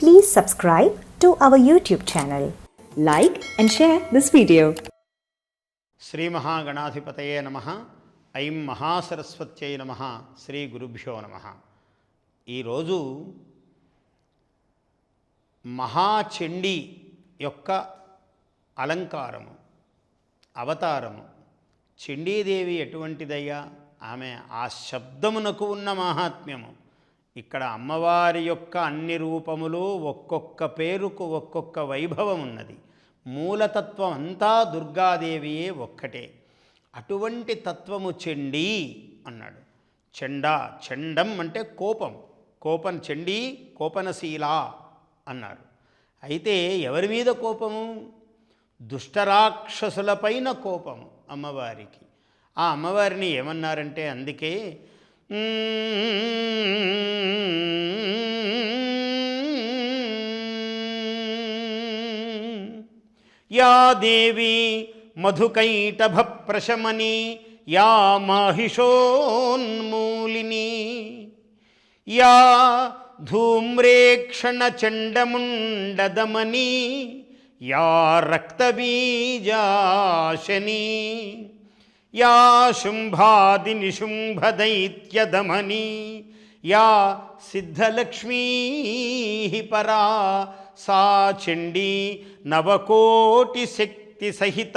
Please subscribe to our YouTube channel. Like and share this video. Shri మహాగణాధిపతయే నమ ఐం మహాసరస్వత్యై నమ శ్రీ గురుభ్యో నమ ఈరోజు మహాచండీ యొక్క అలంకారము అవతారము చండీదేవి ఎటువంటిదయ్యా ఆమె ఆ శబ్దమునకు ఉన్న మహాత్మ్యము ఇక్కడ అమ్మవారి యొక్క అన్ని రూపములు ఒక్కొక్క పేరుకు ఒక్కొక్క వైభవం ఉన్నది. మూలతత్వం అంతా దుర్గాదేవియే ఒక్కటే. అటువంటి తత్వము చెండి అన్నాడు. చెండా చెండం అంటే కోపం. కోపం చెండి కోపనశీల అన్నారు. అయితే ఎవరి మీద కోపము? దుష్టరాక్షసులపైన కోపము అమ్మవారికి. ఆ అమ్మవారిని ఏమన్నారంటే అందుకే या देवी मधुकैटभप्रशमनी या माहिषोन्मूलिनी या धूम्रेक्षणचण्डमुण्डदमनी या रक्तबीजाशनी। యా శుంభాది నిశుంభదైత్యదమని యా సిద్ధలక్ష్మీ పరా సా చండీ నవకోటి శక్తి సహిత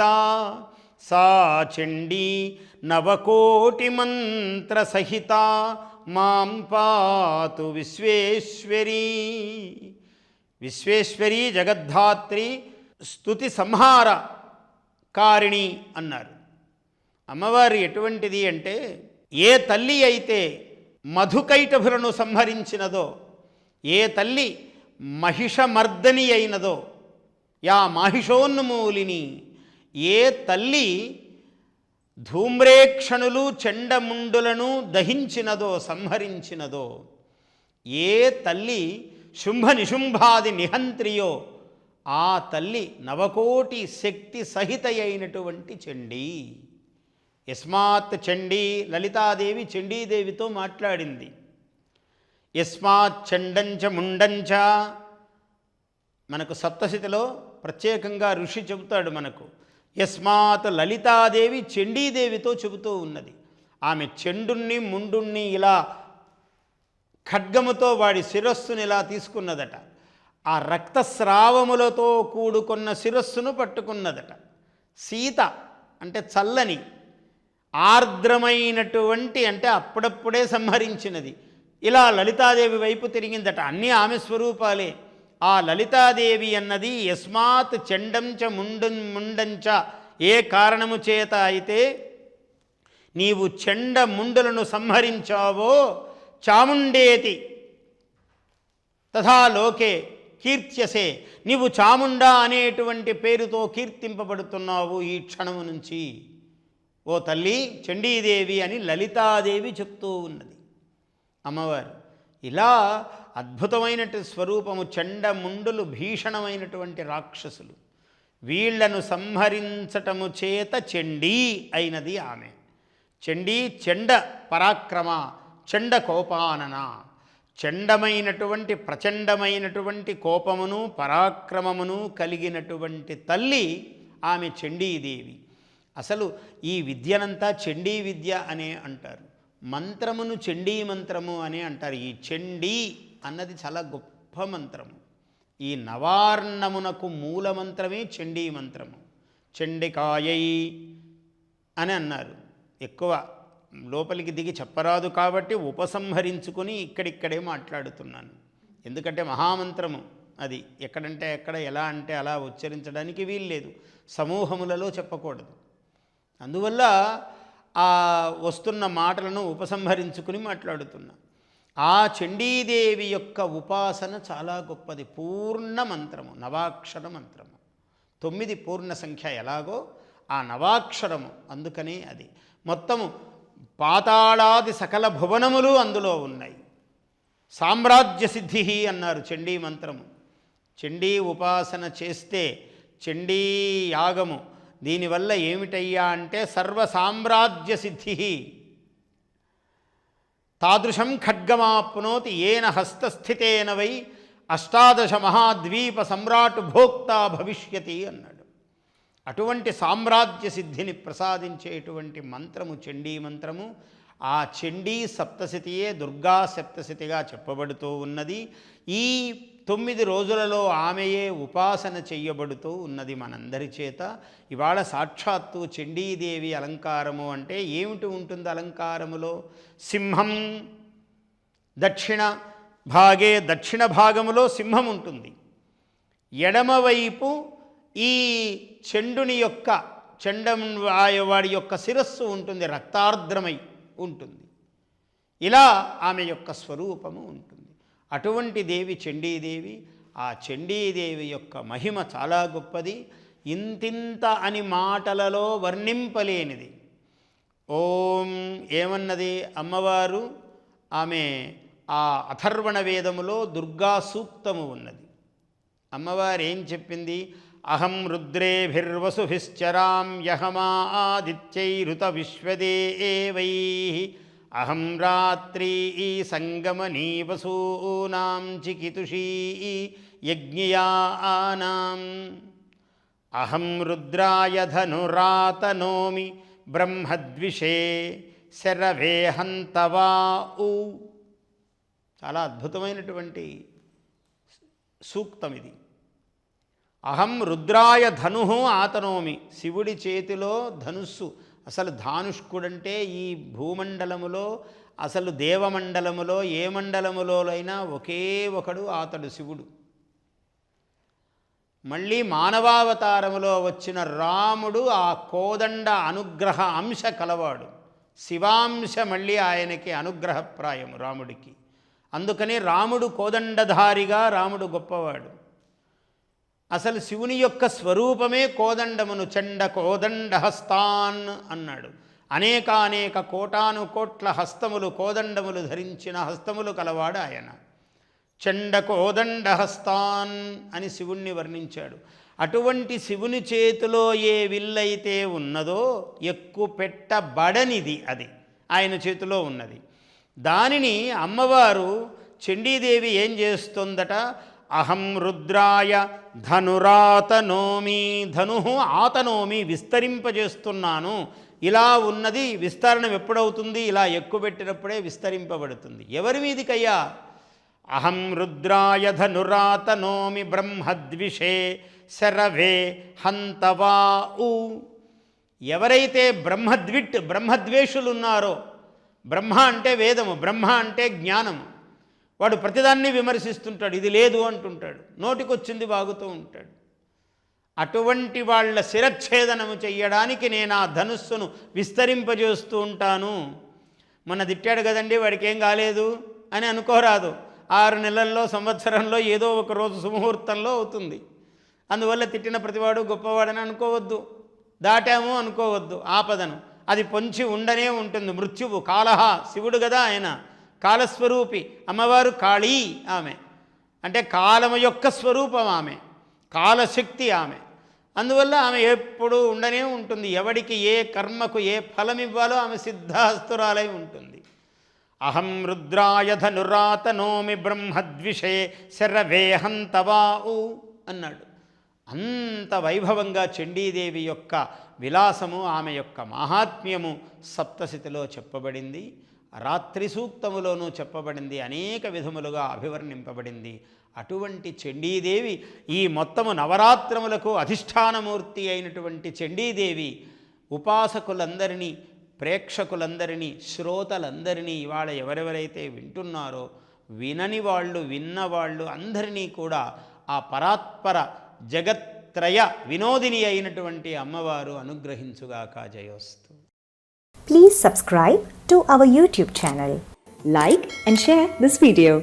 సా చండీ నవకోటి మంత్ర సహిత మాం పాతు విశ్వేశ్వరీ. విశ్వేశ్వరీ జగద్ధాత్రి స్థుతి సంహార కారిణి అన్నారు. అమ్మవారు ఎటువంటిది అంటే ఏ తల్లి అయితే మధుకైటభులను సంహరించినదో ఏ తల్లి మహిషమర్దని అయినదో యా మాహిషోన్మూలిని ఏ తల్లి ధూమ్రేక్షణులు చెండముండులను దహించినదో సంహరించినదో ఏ తల్లి శుంభ నిశుంభాది నిహంత్రియో ఆ తల్లి నవకోటి శక్తి సహిత అయినటువంటి చెండీ. యస్మాత్ చండీ లలితాదేవి చండీదేవితో మాట్లాడింది. యస్మాత్ చండంచ ముండంచ. మనకు సప్తశతిలో ప్రత్యేకంగా ఋషి చెబుతాడు మనకు. యస్మాత్ లలితాదేవి చండీదేవితో చెబుతూ ఉన్నది. ఆమె చెండుణ్ణి ముండుణ్ణి ఇలా ఖడ్గముతో వాడి శిరస్సుని ఇలా తీసుకున్నదట. ఆ రక్తస్రావములతో కూడుకున్న శిరస్సును పట్టుకున్నదట. సీత అంటే చల్లని ఆర్ద్రమైనటువంటి అంటే అప్పుడప్పుడే సంహరించినది. ఇలా లలితాదేవి వైపు తిరిగిందట. అన్నీ ఆమె స్వరూపాలే. ఆ లలితాదేవి అన్నది యస్మాత్ చెండంచ ముండం ముండంచ ఏ కారణము చేత అయితే నీవు చెండ ముండులను సంహరించావో చాముండేతి. తథా లోకే కీర్త్యసే. నీవు చాముండా అనేటువంటి పేరుతో కీర్తింపబడుతున్నావు ఈ క్షణము నుంచి. ఓ తల్లి చండీదేవి అని లలితాదేవి చెప్తూ ఉన్నది. అమ్మవారు ఇలా అద్భుతమైనటు స్వరూపము చండముండులు భీషణమైనటువంటి రాక్షసులు వీళ్ళను సంహరించటము చేత చండీ అయినది ఆమె. చండీ చెండ పరాక్రమ చెండ కోపానన. చండమైనటువంటి ప్రచండమైనటువంటి కోపమును పరాక్రమమును కలిగినటువంటి తల్లి ఆమె చండీదేవి. అసలు ఈ విద్యనంతా చండీ విద్య అనే అంటారు. మంత్రమును చండీ మంత్రము అని అంటారు. ఈ చండీ అన్నది చాలా గొప్ప మంత్రము. ఈ నవార్ణమునకు మూల మంత్రమే చండీ మంత్రము. చండికాయై అని అన్నారు. ఎక్కువ లోపలికి దిగి చెప్పరాదు కాబట్టి ఉపసంహరించుకొని ఇక్కడిక్కడే మాట్లాడుతున్నాను. ఎందుకంటే మహామంత్రము అది ఎక్కడంటే ఎక్కడ ఎలా అంటే అలా ఉచ్చరించడానికి వీల్లేదు. సమూహములలో చెప్పకూడదు. అందువల్ల ఆ వస్తున్న మాటలను ఉపసంహరించుకుని మాట్లాడుతున్నా. ఆ చండీదేవి యొక్క ఉపాసన చాలా గొప్పది. పూర్ణ మంత్రము నవాక్షర మంత్రము. తొమ్మిది పూర్ణ సంఖ్య ఎలాగో ఆ నవాక్షరము అందుకనే అది. మొత్తము పాతాళాది సకల భువనములు అందులో ఉన్నాయి. సామ్రాజ్య సిద్ధి అన్నారు చండీ మంత్రము. చండీ ఉపాసన చేస్తే చండీ యాగము దీనివల్ల ఏమిటయ్యా అంటే సర్వ సామ్రాజ్య సిద్ధి తాదృశం ఖడ్గమాప్నోతి ఏన హస్తస్థితేన వై అష్టాదశ మహాద్వీప సమ్రాట్ భోక్త భవిష్యతి అన్నాడు. అటువంటి సామ్రాజ్య సిద్ధిని ప్రసాదించేటువంటి మంత్రము చండీ మంత్రము ఆ చండీ సప్తశతియే దుర్గా సప్తశతిగా చెప్పబడుతూ ఉన్నది. ఈ తొమ్మిది రోజులలో ఆమెయే ఉపాసన చెయ్యబడుతూ ఉన్నది మనందరి చేత. ఇవాళ సాక్షాత్తు చండీదేవి అలంకారము అంటే ఏమిటి ఉంటుంది అలంకారములో? సింహం దక్షిణ భాగే దక్షిణ భాగములో సింహం ఉంటుంది. ఎడమవైపు ఈ చెండుని యొక్క చెండం వాడి యొక్క శిరస్సు ఉంటుంది రక్తార్ద్రమై ఉంటుంది. ఇలా ఆమె యొక్క స్వరూపము ఉంటుంది. అటువంటి దేవి చండీదేవి ఆ చండీదేవి యొక్క మహిమ చాలా గొప్పది. ఇంతింత అని మాటలలో వర్ణింపలేనిది. ఓం ఏమన్నది అమ్మవారు? ఆమె ఆ అథర్వణ వేదములో దుర్గా సూక్తము ఉన్నది. అమ్మవారు ఏం చెప్పింది? అహం రుద్రేభిర్వసుభిశ్చరాం యహమా ఆదిత్యైరుత విశ్వదేవై. అహం రాత్రీ సంగమనీ వసూనాం చికితుషీ యజ్ఞయానాం. అహం రుద్రాయ ధనురాతనోమి బ్రహ్మద్విషే శరవేహంతవా ఊ. చాలా అద్భుతమైనటువంటి సూక్తం ఇది అహం రుద్రాయ ధను ఆతనోమి. శివుడి చేతిలో ధనుస్సు అసలు ధానుష్కుడంటే ఈ భూమండలములో అసలు దేవమండలములో ఏ మండలములోనైనా ఒకే ఒకడు అతడు శివుడు. మళ్ళీ మానవావతారములో వచ్చిన రాముడు ఆ కోదండ అనుగ్రహ అంశ కలవాడు. శివాంశ మళ్ళీ ఆయనకి అనుగ్రహప్రాయం రాముడికి. అందుకని రాముడు కోదండధారిగా రాముడు గొప్పవాడు. అసలు శివుని యొక్క స్వరూపమే కోదండమును చండ కోదండ హస్తాన్ అన్నాడు. అనేక అనేక కోటాను కోట్ల హస్తములు కోదండములు ధరించిన హస్తములు కలవాడు ఆయన. చండ కోదండ హస్తాన్ అని శివుణ్ణి వర్ణించాడు. అటువంటి శివుని చేతిలో ఏ విల్లైతే ఉన్నదో ఎక్కువ పెట్టబడనిది అది. ఆయన చేతిలో ఉన్నది. దానిని అమ్మవారు చండీదేవి ఏం చేస్తుందట? అహం రుద్రాయ ధనురాతనోమి ధను ఆతనోమి విస్తరింపజేస్తున్నాను. ఇలా ఉన్నది విస్తరణం ఎప్పుడవుతుంది? ఇలా ఎక్కువబెట్టినప్పుడే విస్తరింపబడుతుంది. ఎవరి మీదికయ్యా? అహం రుద్రాయ ధనురాతనోమి బ్రహ్మద్విషే శరవే హంతవా ఊ. ఎవరైతే బ్రహ్మద్విట్ బ్రహ్మద్వేషులు ఉన్నారో బ్రహ్మ అంటే వేదము బ్రహ్మ అంటే జ్ఞానము. వాడు ప్రతిదాన్ని విమర్శిస్తుంటాడు. ఇది లేదు అంటుంటాడు. నోటికొచ్చింది బాగుతూ ఉంటాడు. అటువంటి వాళ్ళ శిరచ్ఛేదనము చెయ్యడానికి నేను ఆ ధనుస్సును విస్తరింపజేస్తూ ఉంటాను. మొన్న తిట్టాడు కదండి వాడికి ఏం కాలేదు అని అనుకోరాదు. ఆరు నెలల్లో సంవత్సరంలో ఏదో ఒక రోజు సుముహూర్తంలో అవుతుంది. అందువల్ల తిట్టిన ప్రతివాడు గొప్పవాడని అనుకోవద్దు. దాటాము అనుకోవద్దు. ఆపదను. అది పొంచి ఉండనే ఉంటుంది. మృత్యువు కాలహ శివుడు కదా ఆయన. కాలస్వరూపి అమ్మవారు కాళీ ఆమె. అంటే కాలము యొక్క స్వరూపం ఆమె కాలశక్తి ఆమె. అందువల్ల ఆమె ఎప్పుడూ ఉండనే ఉంటుంది. ఎవడికి ఏ కర్మకు ఏ ఫలం ఇవ్వాలో ఆమె సిద్ధాస్తురాలై ఉంటుంది. అహం రుద్రాయ ధనురాతనోమి బ్రహ్మద్విషే శరవేహంతవా ఊ అన్నాడు. అంత వైభవంగా చండీదేవి యొక్క విలాసము ఆమె యొక్క మహాత్మ్యము సప్తశతిలో చెప్పబడింది. రాత్రి సూక్తములోనూ చెప్పబడింది. అనేక విధములుగా అభివర్ణింపబడింది. అటువంటి చండీదేవి ఈ మొత్తము నవరాత్రములకు అధిష్టానమూర్తి అయినటువంటి చండీదేవి ఉపాసకులందరినీ ప్రేక్షకులందరినీ శ్రోతలందరినీ ఇవాళ ఎవరెవరైతే వింటున్నారో వినని వాళ్ళు విన్నవాళ్ళు అందరినీ కూడా ఆ పరాత్పర జగత్రయ వినోదిని అయినటువంటి అమ్మవారు అనుగ్రహించుగాక జయోస్తు. Please subscribe to our YouTube channel like and share this video